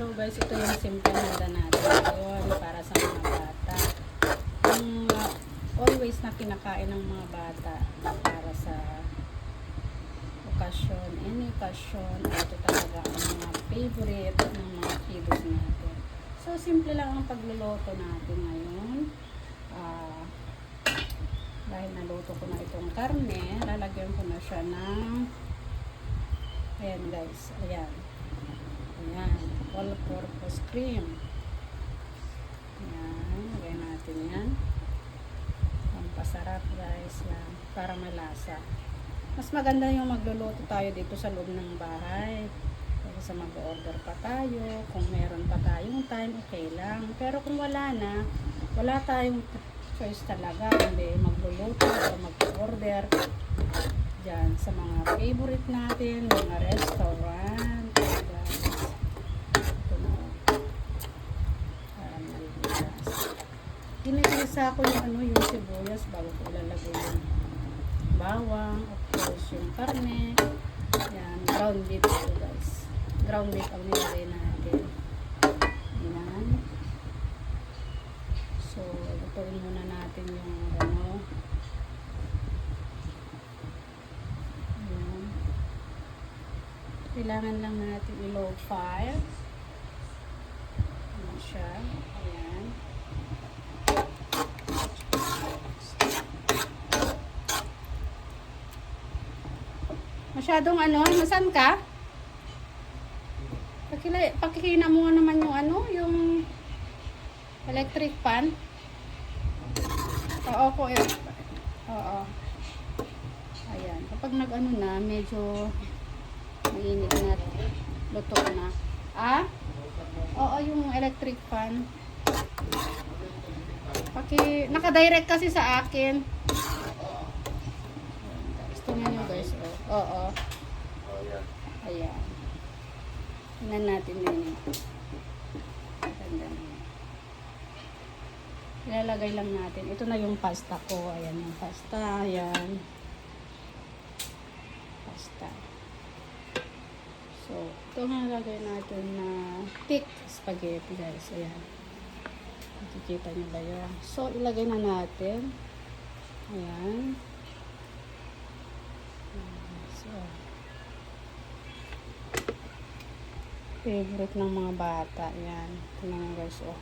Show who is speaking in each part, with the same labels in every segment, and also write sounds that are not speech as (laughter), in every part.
Speaker 1: Hello guys, ito yung simple handa natin ngayon para sa mga bata. Yung uh, always na kinakain ng mga bata para sa okasyon, any okasyon, ito talaga ang mga favorite ng mga kiddos natin. So, simple lang ang pagluluto natin ngayon. Ah, dahil naluto ko na itong karne, lalagyan ko na siya ng ayan guys, ayan. Ayan, all-purpose cream. Ayan, lagay natin yan. Pampasarap guys, yan, para malasa. Mas maganda yung magluluto tayo dito sa loob ng bahay. Kasi sa mag-order pa tayo, kung meron pa tayong time, okay lang. Pero kung wala na, wala tayong choice talaga, hindi magluluto o mag-order dyan sa mga favorite natin, mga restaurant. Guys. Ito na. oh. Para maligas. Ginigisa ko yung ano, yung sibuyas bago ko ilalagay yung bawang, of course yung karne. Yan, ground beef ito guys. Ground beef ang nilagay natin. Yan. So, lutuin muna natin yung ano. Kailangan lang natin i-low fire. Ayan siya. Ayan. Masyadong ano, nasan ka? Pakila, pakikina mo naman yung ano, yung electric fan. Oo ko eh. Oo. Ayan. Kapag nag-ano na, medyo mainit na, luto na. Ah? Oo, yung electric fan. Paki, naka-direct kasi sa akin. Gusto niyo nyo guys. Oh. Oo. Ayan. Tingnan natin yun. Ganda na yun. Ilalagay lang natin. Ito na yung pasta ko. Ayan yung pasta. Ayan. Pasta. So, ito nga lagay natin na thick spaghetti guys. Ayan. Nakikita nyo ba yan? So, ilagay na natin. Ayan. So, favorite ng mga bata. Ayan. Ito na guys. Oh.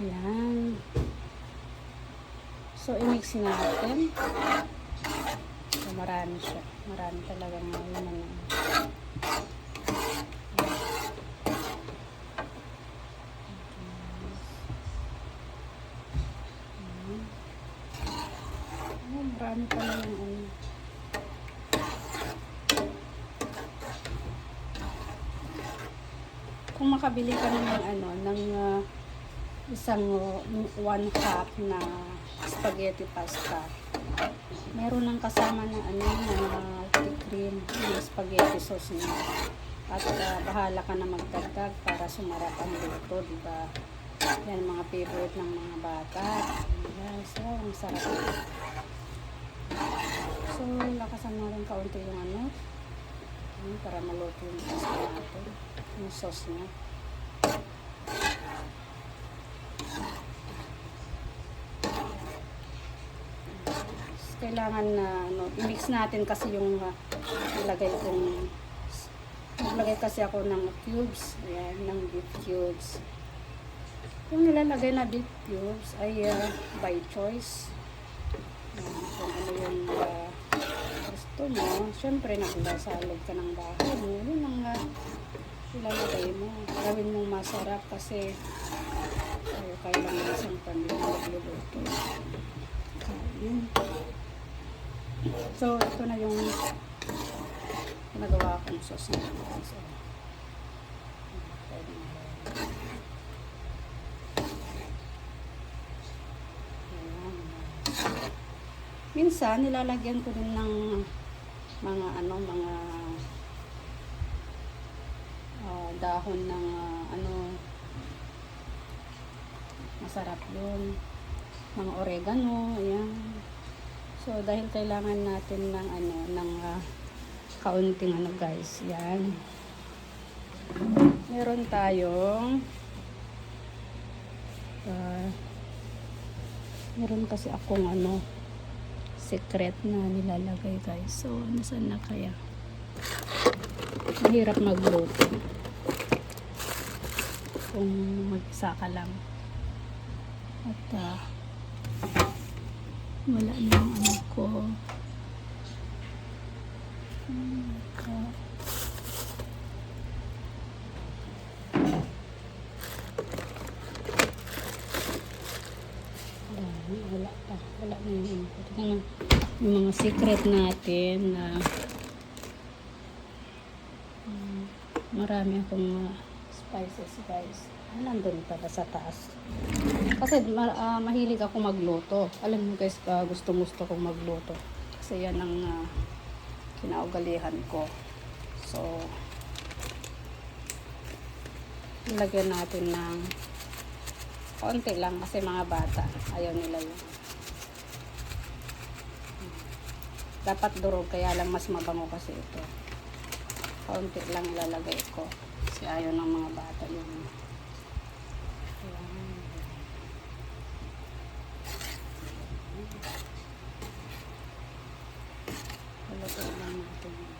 Speaker 1: Ayan. So, i-mix natin. So, marami siya. Marami talaga ngayon. Ano. Ayan. Ayan, marami pala yung ano. Kung makabili ka ng ano, ng ah, isang uh, one cup na spaghetti pasta. Meron ng kasama na ano na cream yung spaghetti sauce niya. At uh, bahala ka na magdagdag para sumarap ang luto, di ba? Yan mga favorite ng mga bata. Ayan, so, ang sarap. So, lakasan mo rin kaunti yung ano, yun, para maluto yung pasta natin, yung sauce niya. kailangan na ano, i-mix natin kasi yung uh, nilagay kong naglagay kasi ako ng cubes. Ayan, ng beef cubes. Yung nilalagay na beef cubes ay uh, by choice. Ayan, kung ano yung uh, gusto mo syempre naglasalog ka ng bahay mo. Yun ang uh, ilalagay mo gawin mong masarap kasi ayaw kailangan isang pamilya magluluto Ayun. So, ito na yung nagawa kong sauce na. So. Minsan, nilalagyan ko din ng mga ano, mga ah, dahon ng ah, ano, masarap yun. mga oregano, ayan. So, dahil kailangan natin ng ano, ng ah, kaunting ano guys, yan. Meron tayong ah, meron kasi akong ano secret na nilalagay guys. So, nasaan na kaya? Mahirap magluto. Kung mag-isa ka lang. At ah, wala na yung ano ko. Hmm, ah. Wala, pa. Wala na yung. Ito na yung mga secret natin na mm, marami akong uh, spices guys. Ah, Nandun pala sa taas. Kasi ah, mahilig ako magluto. Alam mo guys, uh, gusto-gusto kong magluto. Kasi yan ang ah, kinaugalihan ko. So, lagyan natin ng konti lang kasi mga bata ayaw nila yun dapat durog kaya lang mas mabango kasi ito konti lang ilalagay ko. Kasi ayaw ng mga bata yun Ayan. Halutin lang natin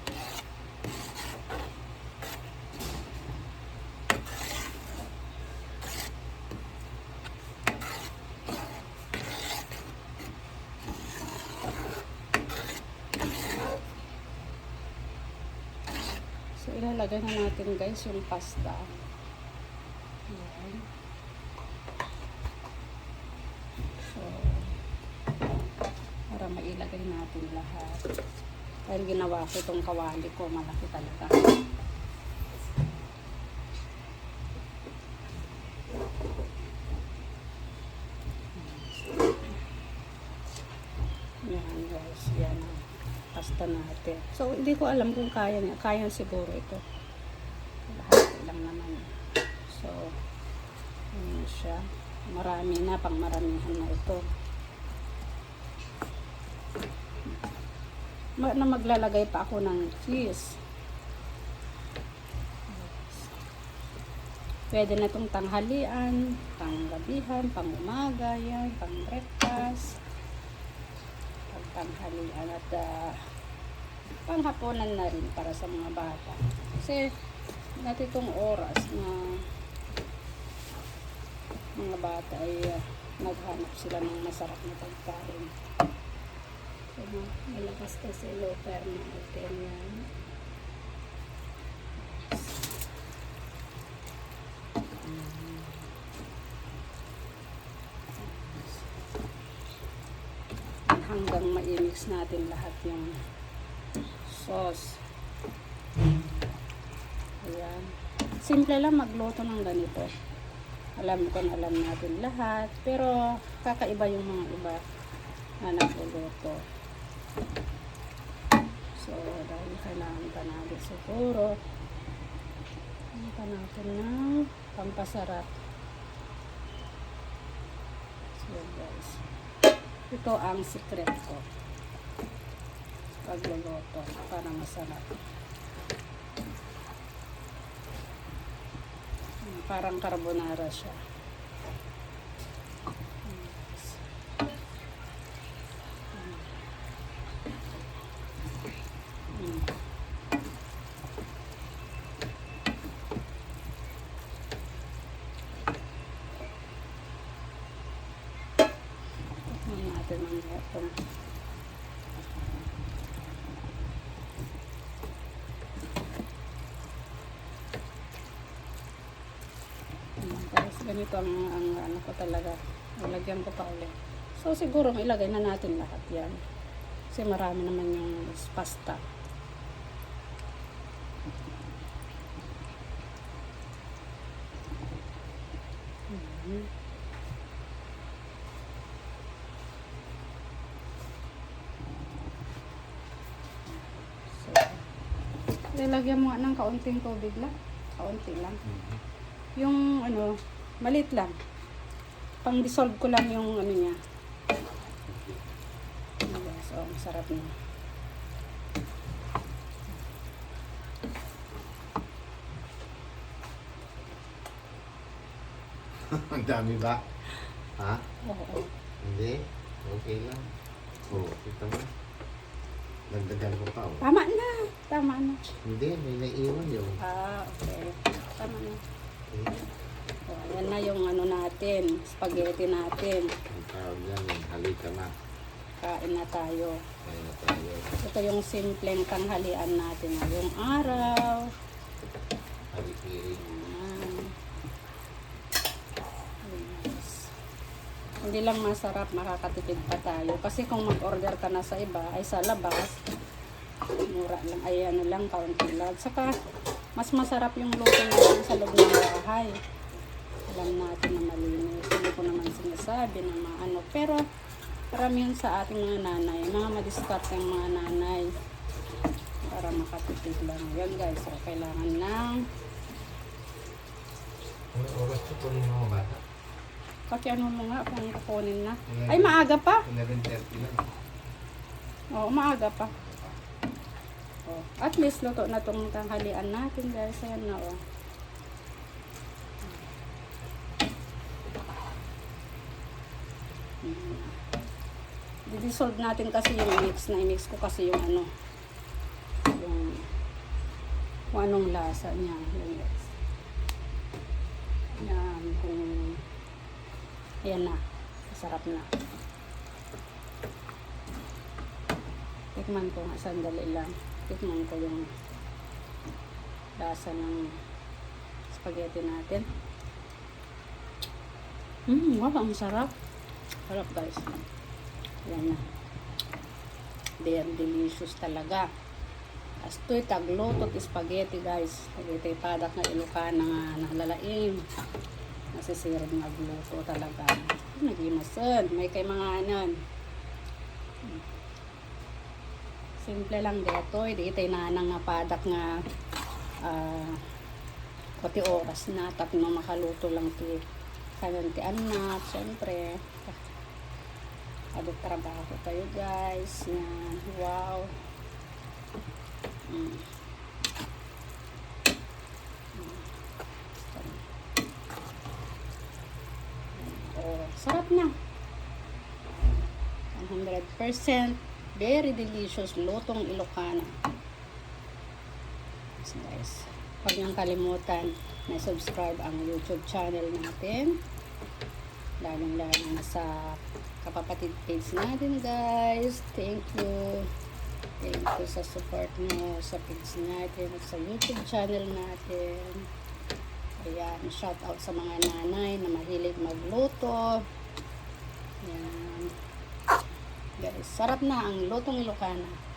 Speaker 1: So, ilalagay na natin guys yung pasta. Ayan. So, para mailagay natin lahat. Dahil ginawa ko itong kawali ko, malaki talaga. Yan guys, yan ang pasta natin. So, hindi ko alam kung kaya niya. Kaya siguro ito. Lahat lang naman. So, yun siya. Marami na, pang maramihan na ito. Na maglalagay pa ako ng cheese. Pwede na itong tanghalian, panggabihan, pang umaga, yan, pang breakfast, pang tanghalian at ah, panghapunan na rin para sa mga bata. Kasi natitong oras na bata ay ah, naghanap sila ng masarap na pagkain. So, ma- malakas kasi low thermo natin yan. hanggang ma-mix natin lahat yung sauce. Ayan. Simple lang magluto ng ganito. Alam ko na alam natin lahat. Pero kakaiba yung mga iba na nagluluto. So, dahil kailangan pa natin siguro ano pa natin ng pampasarap. So, guys. Ito ang secret ko. Pagluluto para masarap. Parang carbonara siya. Mamaya itong ganito ang, ang ano ko talaga. Lagyan ko pa ulit. So, siguro ilagay na natin lahat yan. Kasi marami naman yung pasta. Mhm. So, lalagyan mo nga ng kaunting tubig lang. Kaunti lang. Yung ano, malit lang. Pang dissolve ko lang yung ano niya, Oh, ang sarap niya. (laughs)
Speaker 2: Ang dami ba? Ha?
Speaker 1: Oo.
Speaker 2: Hindi. Okay lang. Oo, kita mo. Dagdagan ko pa. Oh.
Speaker 1: Tama na. Tama na.
Speaker 2: Hindi, may naiwan yung.
Speaker 1: Ah, okay. Tama na.
Speaker 2: Eh,
Speaker 1: Oh, ayan na yung ano natin. Spaghetti natin.
Speaker 2: ang tawag yan, halika na.
Speaker 1: Kain na tayo.
Speaker 2: Kaya na tayo.
Speaker 1: Ito yung simpleng tanghalian natin ngayong araw.
Speaker 2: Halikirin.
Speaker 1: Ayan. Yes. Hindi lang masarap, makakatipid pa tayo. Kasi kung mag-order ka na sa iba, ay sa labas, mura lang, ay ano lang, kaunti lang. Saka, mas masarap yung luto natin sa loob ng bahay. Alam natin na malinis. Hindi ko naman sinasabi na maano. Pero, karamihan sa ating mga nanay, mga madiskart yung mga nanay para makatipid lang. Yan guys, so kailangan ng
Speaker 2: Ano oras ko po yung mga bata?
Speaker 1: Kasi ano mo nga kung kukunin na. Ay, maaga pa.
Speaker 2: 11.30 lang.
Speaker 1: Oo, maaga pa. Oh, at least luto na itong tanghalian natin guys. Ayan na oh. Didissolve natin kasi yung mix na i-mix ko kasi yung ano yung kung anong lasa niya yun guys yan kung Ayan na. Masarap na. Tikman ko nga sandali lang. Tikman ko yung lasa ng spaghetti natin. Mmm, wow, ang sarap. Sarap guys. Ayan na. Very delicious talaga. Astoy taglutot spaghetti guys. Spaghetti padak na ilokana nga nalalaim nasisirap magluto talaga. Nagimasan. May kay mga anan. Simple lang dito. Itay nanang nga padak nga ah pati oras na tapno makaluto lang ti kanan ti anak. Siyempre. Adot trabaho tayo guys. Yan. Wow. Mm. Oh, sarap na. 100% very delicious lutong Ilocana. So guys, huwag niyong kalimutan na subscribe ang YouTube channel natin. Lalong-lalo na sa kapapatid page natin guys. Thank you. Thank you sa support niyo sa page natin at sa YouTube channel natin. Ayan, shout out sa mga nanay na mahilig magluto. Ayan. Guys, sarap na ang lutong Ilocana.